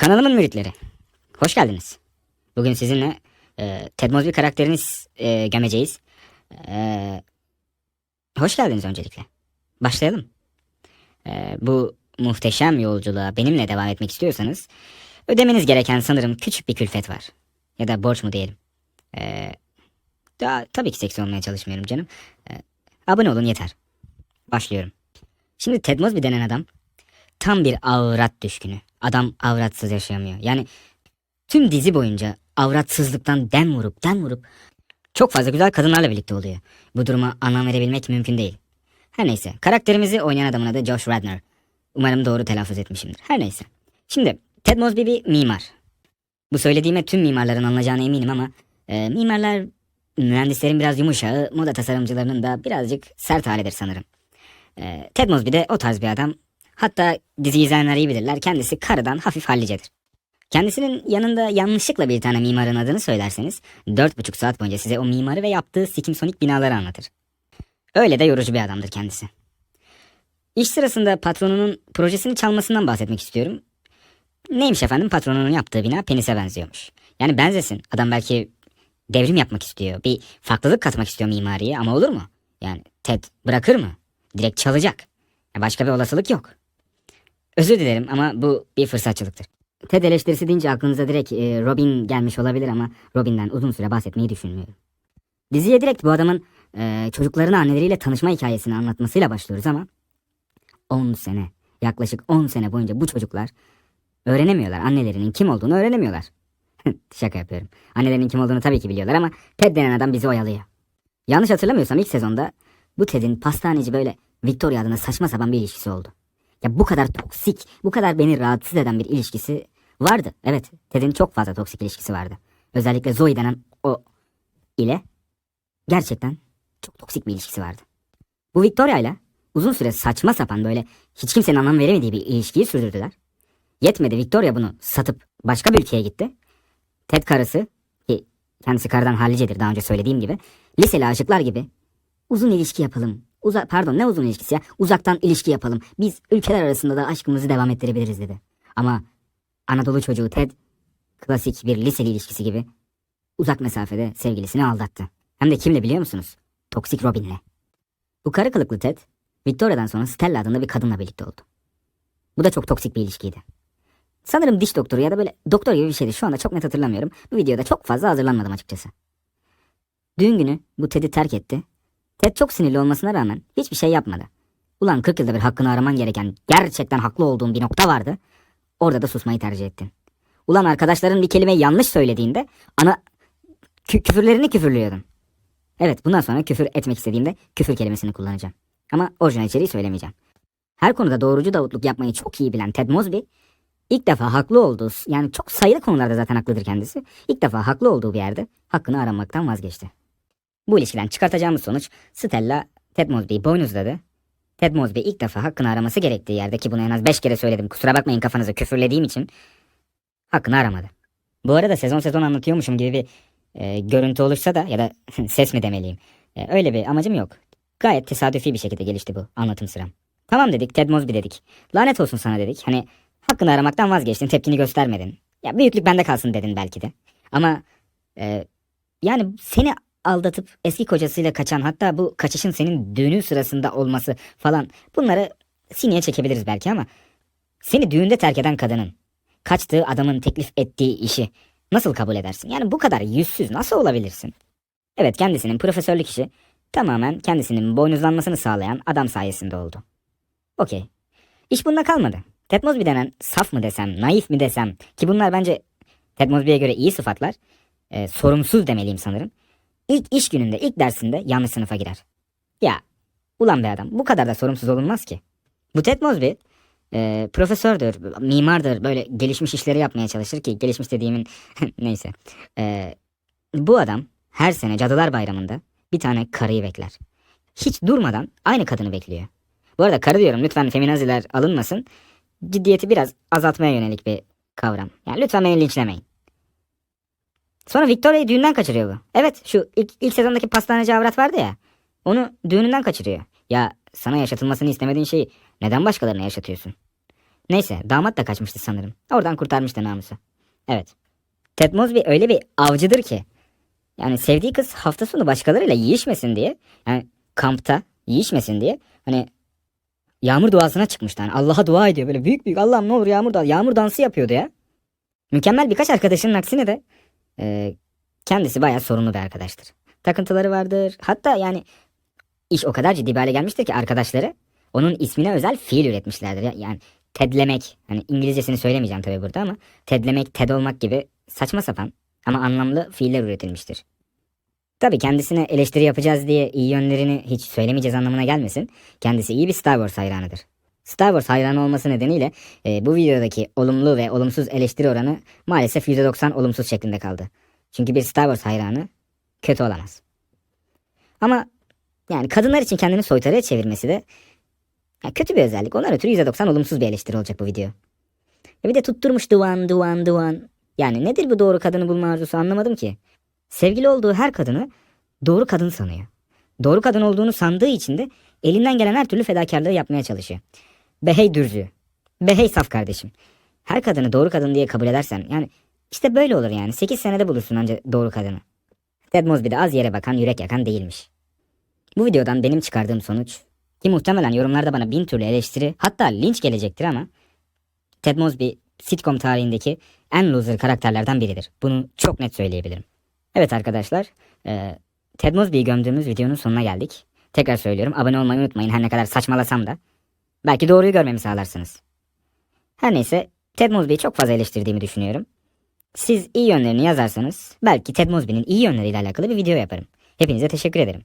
Kanalımın müritleri. Hoş geldiniz. Bugün sizinle e, Ted Mosby karakteriniz e, gömeceğiz. E, hoş geldiniz öncelikle. Başlayalım. E, bu muhteşem yolculuğa benimle devam etmek istiyorsanız ödemeniz gereken sanırım küçük bir külfet var. Ya da borç mu diyelim. E, daha, tabii ki seksi olmaya çalışmıyorum canım. E, abone olun yeter. Başlıyorum. Şimdi Ted Mosby denen adam tam bir avrat düşkünü. Adam avratsız yaşayamıyor. Yani tüm dizi boyunca avratsızlıktan dem vurup dem vurup çok fazla güzel kadınlarla birlikte oluyor. Bu duruma anlam verebilmek mümkün değil. Her neyse karakterimizi oynayan adamın adı Josh Radnor. Umarım doğru telaffuz etmişimdir. Her neyse. Şimdi Ted Mosby bir mimar. Bu söylediğime tüm mimarların anlayacağına eminim ama e, mimarlar mühendislerin biraz yumuşağı, moda tasarımcılarının da birazcık sert halidir sanırım. E, Ted Mosby de o tarz bir adam. Hatta dizi izleyenler iyi bilirler kendisi karıdan hafif hallicedir. Kendisinin yanında yanlışlıkla bir tane mimarın adını söylerseniz dört buçuk saat boyunca size o mimarı ve yaptığı sikimsonik binaları anlatır. Öyle de yorucu bir adamdır kendisi. İş sırasında patronunun projesini çalmasından bahsetmek istiyorum. Neymiş efendim patronunun yaptığı bina penise benziyormuş. Yani benzesin. Adam belki devrim yapmak istiyor. Bir farklılık katmak istiyor mimariye ama olur mu? Yani Ted bırakır mı? Direkt çalacak. Ya Başka bir olasılık yok. Özür dilerim ama bu bir fırsatçılıktır. TED eleştirisi deyince aklınıza direkt e, Robin gelmiş olabilir ama Robin'den uzun süre bahsetmeyi düşünmüyorum. Diziye direkt bu adamın e, çocukların anneleriyle tanışma hikayesini anlatmasıyla başlıyoruz ama 10 sene, yaklaşık 10 sene boyunca bu çocuklar öğrenemiyorlar. Annelerinin kim olduğunu öğrenemiyorlar. Şaka yapıyorum. Annelerinin kim olduğunu tabii ki biliyorlar ama Ted denen adam bizi oyalıyor. Yanlış hatırlamıyorsam ilk sezonda bu Ted'in pastaneci böyle Victoria adına saçma sapan bir ilişkisi oldu. Ya bu kadar toksik, bu kadar beni rahatsız eden bir ilişkisi vardı. Evet, Ted'in çok fazla toksik ilişkisi vardı. Özellikle Zoe denen o ile gerçekten çok toksik bir ilişkisi vardı. Bu Victoria ile uzun süre saçma sapan böyle hiç kimsenin anlam veremediği bir ilişkiyi sürdürdüler. Yetmedi Victoria bunu satıp başka bir ülkeye gitti. Ted karısı ki kendisi karıdan hallicedir daha önce söylediğim gibi liseli aşıklar gibi uzun ilişki yapalım. Uza pardon ne uzun ilişkisi ya? Uzaktan ilişki yapalım. Biz ülkeler arasında da aşkımızı devam ettirebiliriz dedi. Ama Anadolu çocuğu Ted klasik bir liseli ilişkisi gibi uzak mesafede sevgilisini aldattı. Hem de kimle biliyor musunuz? Toksik Robin'le. Bu karı kılıklı Ted Victoria'dan sonra Stella adında bir kadınla birlikte oldu. Bu da çok toksik bir ilişkiydi. Sanırım diş doktoru ya da böyle doktor gibi bir şeydi. Şu anda çok net hatırlamıyorum. Bu videoda çok fazla hazırlanmadım açıkçası. Düğün günü bu Ted'i terk etti. Ted çok sinirli olmasına rağmen hiçbir şey yapmadı. Ulan 40 yılda bir hakkını araman gereken gerçekten haklı olduğun bir nokta vardı. Orada da susmayı tercih ettin. Ulan arkadaşların bir kelimeyi yanlış söylediğinde ana kü- küfürlerini küfürlüyordun. Evet bundan sonra küfür etmek istediğimde küfür kelimesini kullanacağım. Ama orijinal içeriği söylemeyeceğim. Her konuda doğrucu davutluk yapmayı çok iyi bilen Ted Mosby ilk defa haklı olduğu yani çok sayılı konularda zaten haklıdır kendisi. İlk defa haklı olduğu bir yerde hakkını aramaktan vazgeçti. Bu ilişkiden çıkartacağımız sonuç Stella Ted Mosby'yi boynuzladı. Ted Mosby ilk defa hakkını araması gerektiği yerde ki bunu en az 5 kere söyledim. Kusura bakmayın kafanızı küfürlediğim için hakkını aramadı. Bu arada sezon sezon anlatıyormuşum gibi bir e, görüntü olursa da ya da ses mi demeliyim. E, öyle bir amacım yok. Gayet tesadüfi bir şekilde gelişti bu anlatım sıram. Tamam dedik Ted Mosby dedik. Lanet olsun sana dedik. Hani hakkını aramaktan vazgeçtin tepkini göstermedin. Ya büyüklük bende kalsın dedin belki de. Ama e, yani seni aldatıp eski kocasıyla kaçan hatta bu kaçışın senin düğünün sırasında olması falan bunları sineye çekebiliriz belki ama seni düğünde terk eden kadının kaçtığı adamın teklif ettiği işi nasıl kabul edersin? Yani bu kadar yüzsüz nasıl olabilirsin? Evet kendisinin profesörlük işi tamamen kendisinin boynuzlanmasını sağlayan adam sayesinde oldu. Okey. İş bunda kalmadı. Ted Mosby denen saf mı desem, naif mi desem ki bunlar bence Ted göre iyi sıfatlar. e, sorumsuz demeliyim sanırım. İlk iş gününde, ilk dersinde yanlış sınıfa girer. Ya, ulan be adam bu kadar da sorumsuz olunmaz ki. Bu Ted Mosby e, profesördür, mimardır, böyle gelişmiş işleri yapmaya çalışır ki gelişmiş dediğimin neyse. E, bu adam her sene Cadılar Bayramı'nda bir tane karıyı bekler. Hiç durmadan aynı kadını bekliyor. Bu arada karı diyorum lütfen feminaziler alınmasın. Ciddiyeti biraz azaltmaya yönelik bir kavram. Yani lütfen beni linçlemeyin. Sonra Victoria'yı düğünden kaçırıyor bu. Evet şu ilk, ilk sezondaki pastaneci avrat vardı ya. Onu düğününden kaçırıyor. Ya sana yaşatılmasını istemediğin şeyi neden başkalarına yaşatıyorsun? Neyse damat da kaçmıştı sanırım. Oradan kurtarmıştı namusu. Evet. Ted Mosby öyle bir avcıdır ki. Yani sevdiği kız hafta sonu başkalarıyla yiyişmesin diye. Yani kampta yiyişmesin diye. Hani yağmur duasına çıkmıştı. Hani Allah'a dua ediyor böyle büyük büyük Allah'ım ne olur yağmur da yağmur dansı yapıyordu ya. Mükemmel birkaç arkadaşının aksine de e, kendisi bayağı sorunlu bir arkadaştır. Takıntıları vardır. Hatta yani iş o kadar ciddi bir hale gelmiştir ki arkadaşları onun ismine özel fiil üretmişlerdir. Ya- Yani tedlemek. Hani İngilizcesini söylemeyeceğim tabii burada ama tedlemek, ted olmak gibi saçma sapan ama anlamlı fiiller üretilmiştir. Tabii kendisine eleştiri yapacağız diye iyi yönlerini hiç söylemeyeceğiz anlamına gelmesin. Kendisi iyi bir Star Wars hayranıdır. Star Wars hayranı olması nedeniyle e, bu videodaki olumlu ve olumsuz eleştiri oranı maalesef %90 olumsuz şeklinde kaldı. Çünkü bir Star Wars hayranı kötü olamaz. Ama yani kadınlar için kendini soytarıya çevirmesi de ya kötü bir özellik. Ondan ötürü %90 olumsuz bir eleştiri olacak bu video. Ya bir de tutturmuş duvan duvan duvan. Yani nedir bu doğru kadını bulma arzusu anlamadım ki. Sevgili olduğu her kadını doğru kadın sanıyor. Doğru kadın olduğunu sandığı için de elinden gelen her türlü fedakarlığı yapmaya çalışıyor. Be hey dürzü. Be hey saf kardeşim. Her kadını doğru kadın diye kabul edersen yani işte böyle olur yani. 8 senede bulursun anca doğru kadını. Ted Mosby de az yere bakan yürek yakan değilmiş. Bu videodan benim çıkardığım sonuç ki muhtemelen yorumlarda bana bin türlü eleştiri hatta linç gelecektir ama Ted Mosby sitcom tarihindeki en loser karakterlerden biridir. Bunu çok net söyleyebilirim. Evet arkadaşlar e, Ted Mosby'yi gömdüğümüz videonun sonuna geldik. Tekrar söylüyorum abone olmayı unutmayın her ne kadar saçmalasam da. Belki doğruyu görmemi sağlarsınız. Her neyse Ted Mosby'yi çok fazla eleştirdiğimi düşünüyorum. Siz iyi yönlerini yazarsanız belki Ted Mosby'nin iyi yönleriyle alakalı bir video yaparım. Hepinize teşekkür ederim.